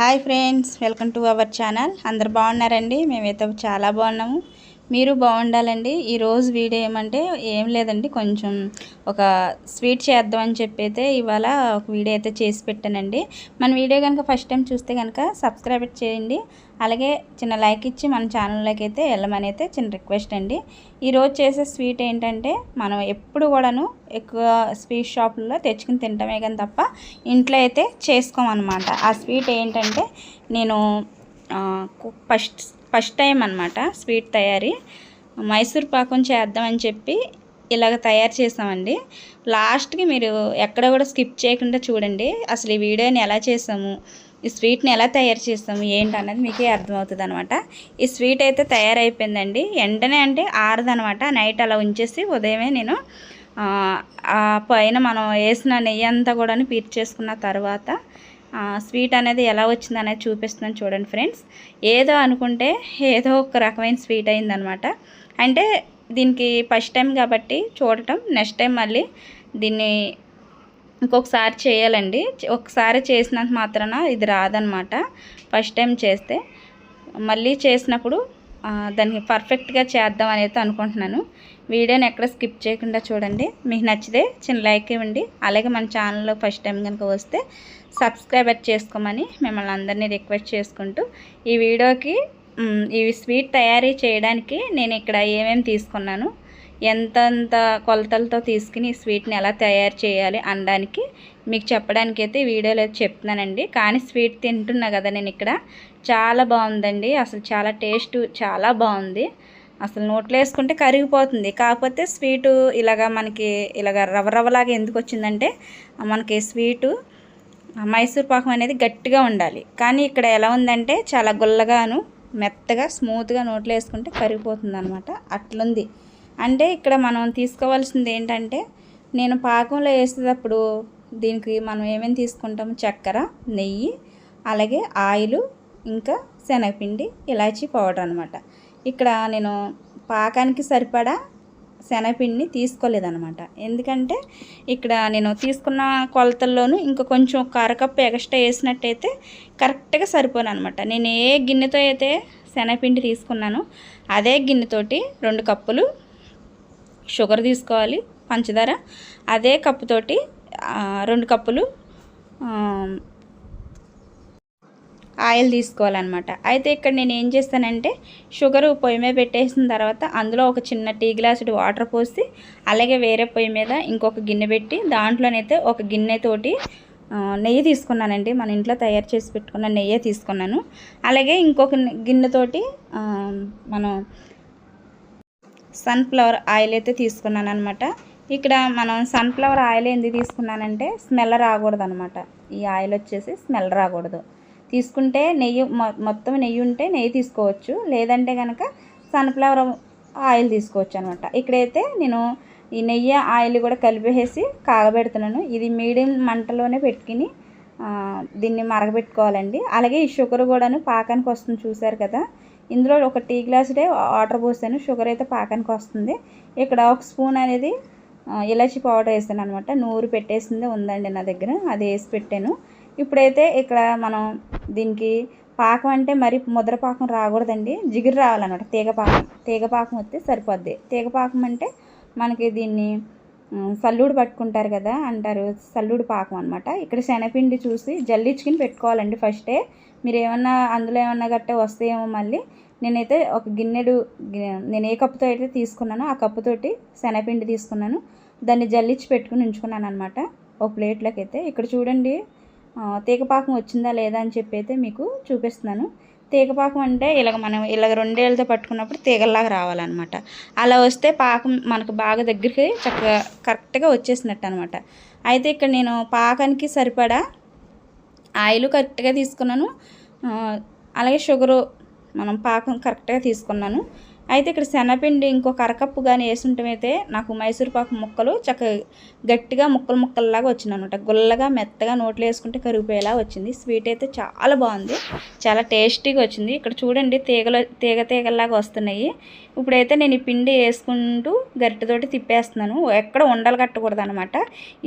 Hi friends welcome to our channel. అందరు బాగున్నారండి? మేమైతే చాలా బాగున్నాము. మీరు బాగుండాలండి. ఈరోజు వీడియో ఏమంటే ఏం లేదండి. కొంచెం ఒక స్వీట్ చేద్దామని చెప్పి అయితే ఇవాళ ఒక వీడియో అయితే చేసి పెట్టానండి. మన వీడియో కనుక ఫస్ట్ టైం చూస్తే కనుక సబ్స్క్రైబ్ చేయండి. అలాగే చిన్న లైక్ ఇచ్చి మన ఛానల్లోకి అయితే వెళ్ళమని అయితే చిన్న రిక్వెస్ట్ అండి. ఈరోజు చేసే స్వీట్ ఏంటంటే మనం ఎప్పుడు కూడాను ఎక్కువ స్వీట్ షాపుల్లో తెచ్చుకుని తింటమే కానీ తప్ప ఇంట్లో అయితే చేసుకోమన్నమాట. ఆ స్వీట్ ఏంటంటే నేను ఫస్ట్ ఫస్ట్ టైం అనమాట స్వీట్ తయారీ. మైసూర్ పాకం చేద్దామని చెప్పి ఇలాగ తయారు చేసామండి. లాస్ట్కి మీరు ఎక్కడ కూడా స్కిప్ చేయకుండా చూడండి. అసలు ఈ వీడియోని ఎలా చేసాము ఈ స్వీట్ని ఎలా తయారు చేస్తాము ఏంటి అన్నది మీకే అర్థమవుతుంది అనమాట ఈ స్వీట్ అయితే తయారైపోయిందండి. వెంటనే అంటే ఆరదనమాట నైట్ అలా ఉంచేసి ఉదయమే నేను పైన మనం వేసిన నెయ్యి అంతా కూడా పీర్చేసుకున్న తర్వాత స్వీట్ అనేది ఎలా వచ్చింది అనేది చూపిస్తున్నాను చూడండి ఫ్రెండ్స్. ఏదో అనుకుంటే ఏదో ఒక రకమైన స్వీట్ అయిందనమాట అంటే దీనికి ఫస్ట్ టైం కాబట్టి చూడటం నెక్స్ట్ టైం మళ్ళీ దీన్ని ఇంకొకసారి చేయాలండి. ఒకసారి చేసినంత మాత్రాన ఇది రాదనమాట ఫస్ట్ టైం చేస్తే. మళ్ళీ చేసినప్పుడు దానికి పర్ఫెక్ట్గా చేద్దాం అనేది అనుకుంటున్నాను. వీడియోని ఎక్కడ స్కిప్ చేయకుండా చూడండి. మీకు నచ్చితే చిన్న లైక్ ఇవ్వండి. అలాగే మన ఛానల్లో ఫస్ట్ టైం కనుక వస్తే సబ్స్క్రైబర్ చేసుకోమని మిమ్మల్ని అందరినీ రిక్వెస్ట్ చేసుకుంటూ ఈ వీడియోకి ఇవి స్వీట్ తయారీ చేయడానికి నేను ఇక్కడ ఏమేమి తీసుకున్నాను ఎంతంత కొలతలతో తీసుకుని స్వీట్ని ఎలా తయారు చేయాలి అనడానికి మీకు చెప్పడానికి అయితే వీడియోలో చెప్తున్నానండి. కానీ స్వీట్ తింటున్నా కదా నేను ఇక్కడ. చాలా బాగుందండి. అసలు చాలా టేస్ట్ చాలా బాగుంది. అసలు నోట్లో వేసుకుంటే కరిగిపోతుంది. కాకపోతే స్వీటు ఇలాగా మనకి ఇలాగ రవ్వ రవ్వలాగా ఎందుకు వచ్చిందంటే మనకి స్వీటు మైసూర్ పాకం అనేది గట్టిగా ఉండాలి. కానీ ఇక్కడ ఎలా ఉందంటే చాలా గుల్లగాను మెత్తగా స్మూత్గా నోట్లో వేసుకుంటే కరిగిపోతుంది అనమాట అట్లుంది. అంటే ఇక్కడ మనం తీసుకోవాల్సింది ఏంటంటే నేను పాకంలో వేసేటప్పుడు దీనికి మనం ఏమేమి తీసుకుంటాము? చక్కెర నెయ్యి అలాగే ఆయిల్ ఇంకా శనగపిండి ఇలాచీ పౌడర్ అనమాట ఇక్కడ నేను పాకానికి సరిపడా శనగపిండిని తీసుకోలేదనమాట ఎందుకంటే ఇక్కడ నేను తీసుకున్న కొలతల్లోనూ ఇంకా కొంచెం కారకప్పు ఎక్స్ట్రా వేసినట్టయితే కరెక్ట్గా సరిపోను అనమాట నేను ఏ గిన్నెతో అయితే శనగపిండి తీసుకున్నాను అదే గిన్నెతోటి రెండు కప్పులు షుగర్ తీసుకోవాలి పంచదార. అదే కప్పుతోటి రెండు కప్పులు ఆయిల్ తీసుకోవాలన్నమాట. అయితే ఇక్కడ నేను ఏం చేస్తానంటే షుగర్ పొయ్యి మీద పెట్టేసిన తర్వాత అందులో ఒక చిన్న టీ గ్లాసుడు వాటర్ పోసి అలాగే వేరే పొయ్యి మీద ఇంకొక గిన్నె పెట్టి దాంట్లోనైతే ఒక గిన్నెతోటి నెయ్యి తీసుకున్నానండి. మన ఇంట్లో తయారు చేసి పెట్టుకున్న నెయ్యి తీసుకున్నాను. అలాగే ఇంకొక గిన్నెతోటి మనం సన్ఫ్లవర్ ఆయిల్ అయితే తీసుకున్నాను అనమాట ఇక్కడ మనం సన్ఫ్లవర్ ఆయిల్ ఎందుకు తీసుకున్నానంటే స్మెల్ రాకూడదు అనమాట ఈ ఆయిల్ వచ్చేసి స్మెల్ రాకూడదు. తీసుకుంటే నెయ్యి మొత్తం నెయ్యి ఉంటే నెయ్యి తీసుకోవచ్చు. లేదంటే కనుక సన్ఫ్లవర్ ఆయిల్ తీసుకోవచ్చు అనమాట ఇక్కడైతే నేను ఈ నెయ్యి ఆయిల్ కూడా కలిపేసి కాగబెడుతున్నాను. ఇది మీడియం మంటలోనే పెట్టుకుని దీన్ని మరగబెట్టుకోవాలండి. అలాగే ఈ షుగర్ కూడాను పాకానికి వస్తుంది చూసారు కదా. ఇందులో ఒక టీ గ్లాసుడే వాటర్ పోసాను. షుగర్ అయితే పాకానికి వస్తుంది. ఇక్కడ ఒక స్పూన్ అనేది ఇలాచి పౌడర్ వేసాను అనమాట నూరు పెట్టేసిందే ఉందండి నా దగ్గర. అది వేసి పెట్టాను. ఇప్పుడైతే ఇక్కడ మనం దీనికి పాకం అంటే మరి ముద్ర పాకం రాకూడదండి. జిగురు రావాలన్నమాట. తీగపాకం తీగపాకం వస్తే సరిపోద్ది. తీగపాకం అంటే మనకి దీన్ని సల్లుడు పట్టుకుంటారు కదా అంటారు. సల్లుడు పాకం అనమాట ఇక్కడ శనగపిండి చూసి జల్లించుకుని పెట్టుకోవాలండి ఫస్టే మీరు ఏమన్నా అందులో ఏమన్నా గట్టే వస్తాయేమో మళ్ళీ. నేనైతే ఒక గిన్నెడు నేను ఏ కప్పుతో అయితే తీసుకున్నానో ఆ కప్పుతోటి శనగపిండి తీసుకున్నాను. దాన్ని జల్లించి పెట్టుకుని ఉంచుకున్నాను అనమాట ఒక ప్లేట్లోకి అయితే ఇక్కడ చూడండి. తీగపాకం వచ్చిందా లేదా అని చెప్పి అయితే మీకు చూపిస్తున్నాను. తీగపాకం అంటే ఇలాగ మనం ఇలాగ రెండేళ్ళతో పట్టుకున్నప్పుడు తీగల్లాగా రావాలన్నమాట. అలా వస్తే పాకం మనకు బాగా దగ్గరికి చక్కగా కరెక్ట్గా వచ్చేసినట్టు అనమాట అయితే ఇక్కడ నేను పాకానికి సరిపడా ఆయిల్ కరెక్ట్గా తీసుకున్నాను. అలాగే షుగరు మనం పాకం కరెక్ట్గా తీసుకున్నాను. అయితే ఇక్కడ శనగపిండి ఇంకొక అరకప్పు కానీ వేసుంటమైతే నాకు మైసూర్ పాకు ముక్కలు చక్కగా గట్టిగా ముక్కలు ముక్కల్లాగా వచ్చింది అనమాట గుల్లగా మెత్తగా నోట్లో వేసుకుంటే కరిగిపోయేలా వచ్చింది. స్వీట్ అయితే చాలా బాగుంది. చాలా టేస్టీగా వచ్చింది. ఇక్కడ చూడండి తీగలు తీగ తీగల్లాగా వస్తున్నాయి. ఇప్పుడైతే నేను ఈ పిండి వేసుకుంటూ గరిటెతోటి తిప్పేస్తున్నాను. ఎక్కడ ఉండలు కట్టకూడదు అనమాట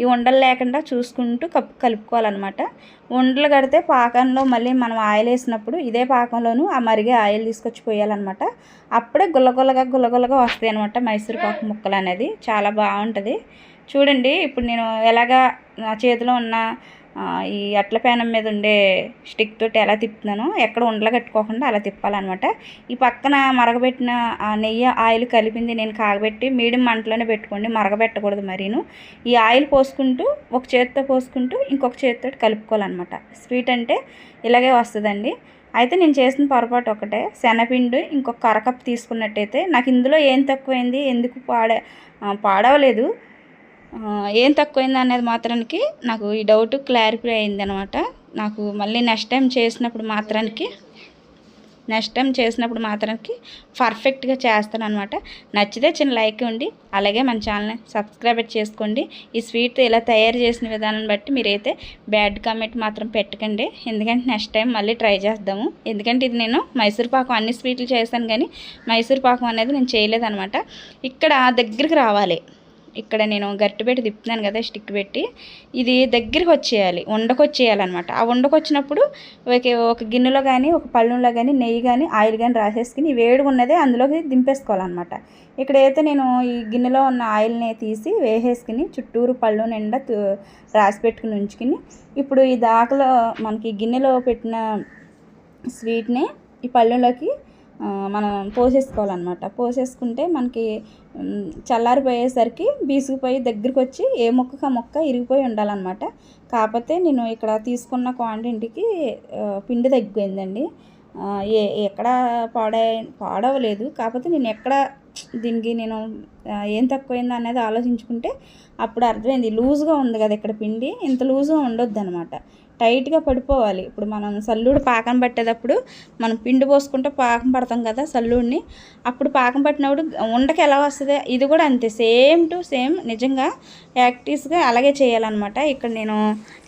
ఈ ఉండలు లేకుండా చూసుకుంటూ కప్ కలుపుకోవాలన్నమాట. ఉండలు కడితే పాకంలో మళ్ళీ మనం ఆయిల్ వేసినప్పుడు ఇదే పాకంలోనూ ఆ మరిగే ఆయిల్ తీసుకొచ్చి పోయాలన్నమాట. అప్పుడే గుల్లగుల్లగా గుల్లగుల్లగా వస్తాయి అనమాట మైసూర్ పాకు ముక్కలు అనేది చాలా బాగుంటుంది. చూడండి ఇప్పుడు నేను ఎలాగా నా చేతిలో ఉన్న ఈ అట్ల పేనం మీద ఉండే స్టిక్ తోటి ఎలా తిప్పుతున్నాను ఎక్కడ ఉండలు కట్టుకోకుండా అలా తిప్పాలన్నమాట. ఈ పక్కన మరగబెట్టిన ఆ నెయ్యి ఆయిల్ కలిపింది నేను కాగబెట్టి మీడియం మంటలోనే పెట్టుకోండి మరగబెట్టకూడదు మరీను. ఈ ఆయిల్ పోసుకుంటూ ఒక చేతితో పోసుకుంటూ ఇంకొక చేతితో కలుపుకోవాలన్నమాట. స్వీట్ అంటే ఇలాగే వస్తుందండి. అయితే నేను చేసిన పొరపాటు ఒకటే. శనపిండి ఇంకొక అరకప్ తీసుకున్నట్టయితే నాకు ఇందులో ఏం తక్కువైంది ఎందుకు పాడే పాడవలేదు. ఏం తక్కువైంది అనేది మాత్రానికి నాకు ఈ డౌట్ క్లారిఫై అయింది అనమాట నాకు మళ్ళీ నెక్స్ట్ టైం చేసినప్పుడు మాత్రానికి నెక్స్ట్ టైం చేసినప్పుడు మాత్రంకి పర్ఫెక్ట్గా చేస్తాను అనమాట నచ్చితే చిన్న లైక్ ఉండి అలాగే మన ఛానల్ని సబ్స్క్రైబ్ చేసుకోండి. ఈ స్వీట్ ఇలా తయారు చేసిన విధానం బట్టి మీరైతే బ్యాడ్ కామెంట్ మాత్రం పెట్టకండి. ఎందుకంటే నెక్స్ట్ టైం మళ్ళీ ట్రై చేద్దాము. ఎందుకంటే ఇది నేను మైసూర్ పాకం అన్ని స్వీట్లు చేశాను కానీ మైసూర్ పాకం అనేది నేను చేయలేదనమాట ఇక్కడ దగ్గరికి రావాలి. ఇక్కడ నేను గట్టి పెట్టి తిప్పుతున్నాను కదా స్టిక్ పెట్టి. ఇది దగ్గరికి వచ్చేయాలి ఉండకొచ్చేయాలన్నమాట ఆ ఉండకొచ్చినప్పుడు ఒక ఒక గిన్నెలో కానీ ఒక పళ్ళులో కానీ నెయ్యి కానీ ఆయిల్ కానీ రాసేసుకుని ఈ వేడిగా ఉన్నదే అందులోకి దింపేసుకోవాలన్నమాట. ఇక్కడ అయితే నేను ఈ గిన్నెలో ఉన్న ఆయిల్ని తీసి వేసేసుకుని చుట్టూరు పళ్ళు నిండా రాసి పెట్టుకుని ఉంచుకుని ఇప్పుడు ఈ దాకలో మనకి గిన్నెలో పెట్టిన స్వీట్ని ఈ పళ్ళులోకి మనం పోసేసుకోవాలన్నమాట. పోసేసుకుంటే మనకి చల్లారిపోయేసరికి బీసుకుపోయి దగ్గరికి వచ్చి ఏ మొక్కకు ఆ మొక్క ఇరిగిపోయి ఉండాలన్నమాట. కాకపోతే నేను ఇక్కడ తీసుకున్న క్వాంటిటీకి పిండి తగ్గిపోయిందండి. ఏ ఎక్కడ పాడై పాడవలేదు. కాకపోతే నేను ఎక్కడ దీనికి నేను ఏం తక్కువైంది అనేది ఆలోచించుకుంటే అప్పుడు అర్థమైంది. లూజ్గా ఉంది కదా ఇక్కడ పిండి. ఇంత లూజ్గా ఉండొద్దు అనమాట టైట్గా పడిపోవాలి. ఇప్పుడు మనం సల్లుడు పాకం పట్టేటప్పుడు మనం పిండి పోసుకుంటే పాకం పడతాం కదా సల్లుడిని. అప్పుడు పాకం పట్టినప్పుడు ఉండకి ఎలా వస్తుంది? ఇది కూడా అంతే. సేమ్ టు సేమ్ నిజంగా యాక్టీస్గా అలాగే చేయాలన్నమాట. ఇక్కడ నేను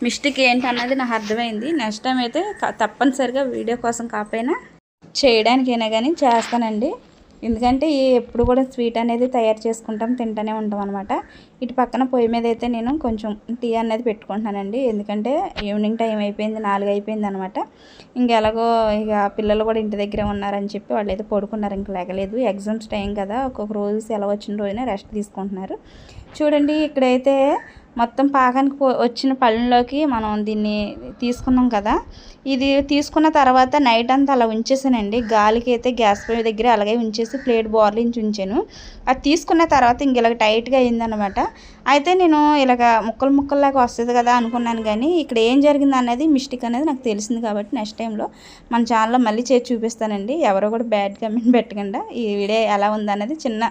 మిస్టేక్ ఏంటి అన్నది నాకు అర్థమైంది. నెక్స్ట్ టైం అయితే తప్పనిసరిగా వీడియో కోసం కాకపోయినా చేయడానికైనా కానీ చేస్తానండి. ఎందుకంటే ఎప్పుడు కూడా స్వీట్ అనేది తయారు చేసుకుంటాం తింటూనే ఉంటాం అనమాట ఇటు పక్కన పొయ్యి మీద అయితే నేను కొంచెం టీ అనేది పెట్టుకుంటున్నానండి. ఎందుకంటే ఈవినింగ్ టైం అయిపోయింది నాలుగు అయిపోయింది అనమాట ఇంకెలాగో ఇక పిల్లలు కూడా ఇంటి దగ్గర ఉన్నారని చెప్పి వాళ్ళు అయితే పడుకున్నారు. ఇంక లేగలేదు. ఎగ్జామ్స్ టైం కదా. ఒక్కొక్క రోజు సెలవు వచ్చిన రోజున రెస్ట్ తీసుకుంటున్నారు. చూడండి ఇక్కడైతే మొత్తం పాకానికి పో వచ్చిన పళ్ళలోకి మనం దీన్ని తీసుకున్నాం కదా. ఇది తీసుకున్న తర్వాత నైట్ అంతా అలా ఉంచేసానండి. గాలికి అయితే గ్యాస్ పొయ్యి దగ్గర అలాగే ఉంచేసి ప్లేట్ బోర్లించి ఉంచాను. అది తీసుకున్న తర్వాత ఇంక ఇలాగ టైట్గా అయిందనమాట అయితే నేను ఇలాగ ముక్కలు ముక్కల్లాగా వస్తుంది కదా అనుకున్నాను కానీ ఇక్కడ ఏం జరిగింది అనేది మిస్టేక్ అనేది నాకు తెలిసింది కాబట్టి నెక్స్ట్ టైంలో మన ఛానల్లో మళ్ళీ చేసి చూపిస్తానండి. ఎవరో కూడా బ్యాడ్ కామెంట్ పెట్టకుండా ఈ వీడియో ఎలా ఉందనేది చిన్న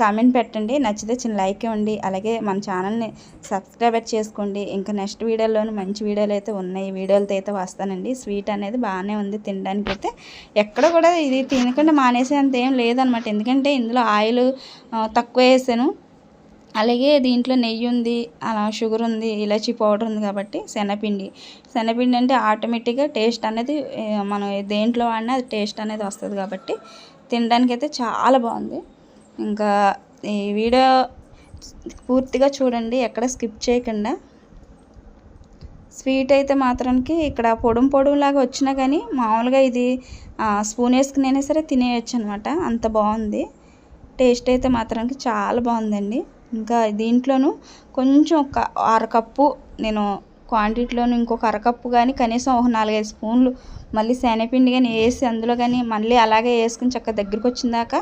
కామెంట్ పెట్టండి. నచ్చితే చిన్న లైక్ ఇవ్వండి. అలాగే మన ఛానల్ని సబ్స్క్రైబ్ చేసుకోండి. ఇంకా నెక్స్ట్ వీడియోలోని మంచి వీడియోలు అయితే ఉన్నాయి. వీడియోలతో అయితే వస్తానండి. స్వీట్ అనేది బాగానే ఉంది తినడానికి అయితే. ఎక్కడ కూడా ఇది తినకుండా మానేసేంత ఏం లేదనమాట ఎందుకంటే ఇందులో ఆయిల్ తక్కువ వేసాను. అలాగే దీంట్లో నెయ్యి ఉంది అలా షుగర్ ఉంది ఇలాచీ పౌడర్ ఉంది కాబట్టి శనగపిండి. శనగపిండి అంటే ఆటోమేటిక్గా టేస్ట్ అనేది మనం దేంట్లో వాడినా అది టేస్ట్ అనేది వస్తుంది కాబట్టి తినడానికి అయితే చాలా బాగుంది. ఇంకా ఈ వీడియో పూర్తిగా చూడండి ఎక్కడ స్కిప్ చేయకుండా. స్వీట్ అయితే మాత్రానికి ఇక్కడ పొడుం పొడుగులాగా వచ్చినా కానీ మామూలుగా ఇది స్పూన్ వేసుకునైనా సరే తినేయచ్చు అనమాట అంత బాగుంది. టేస్ట్ అయితే మాత్రానికి చాలా బాగుందండి. ఇంకా దీంట్లోనూ కొంచెం ఒక అరకప్పు నేను క్వాంటిటీలోని ఇంకొక అరకప్పు కానీ కనీసం ఒక నాలుగైదు స్పూన్లు మళ్ళీ శనగపిండి కానీ వేసి అందులో కానీ మళ్ళీ అలాగే వేసుకుని చక్కగా దగ్గరికి వచ్చిందాక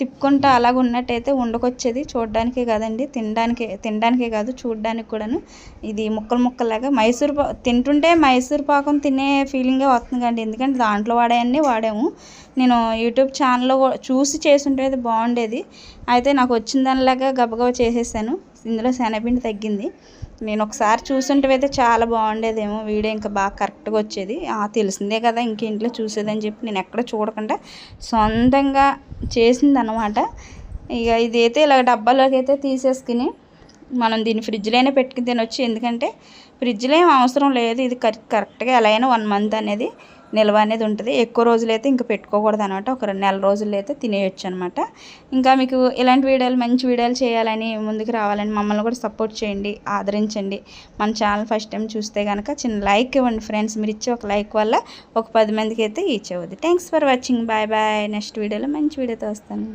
తిప్పుకుంటా అలాగ ఉన్నట్టయితే ఉండకొచ్చేది. చూడడానికే కాదండి తినడానికే తినడానికే కాదు చూడడానికి కూడాను. ఇది ముక్కలు ముక్కలాగా మైసూర్ పా తింటుంటే మైసూర్ పాకం తినే ఫీలింగే వస్తుంది ఎందుకంటే దాంట్లో వాడాయన్నీ వాడాము. నేను యూట్యూబ్ ఛానల్లో చూసి చేసుంటే అది బాగుండేది. అయితే నాకు వచ్చిన దానిలాగా గబగబా చేసేసాను. ఇందులో శనగపిండి తగ్గింది. నేను ఒకసారి చూసుంటే అయితే చాలా బాగుండేదేమో. వీడియో ఇంకా బాగా కరెక్ట్గా వచ్చేది. ఆ, తెలిసిందే కదా ఇంక ఇంట్లో చూసేదని చెప్పి నేను ఎక్కడ చూడకుండా సొంతంగా చేసింది అనమాట ఇక ఇదైతే ఇలా డబ్బాలోకి అయితే తీసేసుకుని మనం దీన్ని ఫ్రిడ్జ్లోనే పెట్టుకుని తినొచ్చు. ఎందుకంటే ఫ్రిడ్జ్లో ఏం అవసరం లేదు. ఇది కరెక్ట్ కరెక్ట్గా ఎలా అయినా వన్ మంత్ అనేది నిల్వ అనేది ఉంటుంది. ఎక్కువ రోజులైతే ఇంకా పెట్టుకోకూడదు అనమాట ఒక రెండు నెల రోజులు అయితే తినేయచ్చు అనమాట. ఇంకా మీకు ఇలాంటి వీడియోలు మంచి వీడియోలు చేయాలని ముందుకు రావాలని మమ్మల్ని కూడా సపోర్ట్ చేయండి ఆదరించండి. మన ఛానల్ ఫస్ట్ టైం చూస్తే కనుక చిన్న లైక్ ఇవ్వండి ఫ్రెండ్స్. మీరు ఇచ్చే ఒక లైక్ వల్ల ఒక పది మందికి అయితే రీచ్ అవుద్ది. Thanks for watching bye bye next వీడియోలో మంచి వీడియోతో వస్తాను.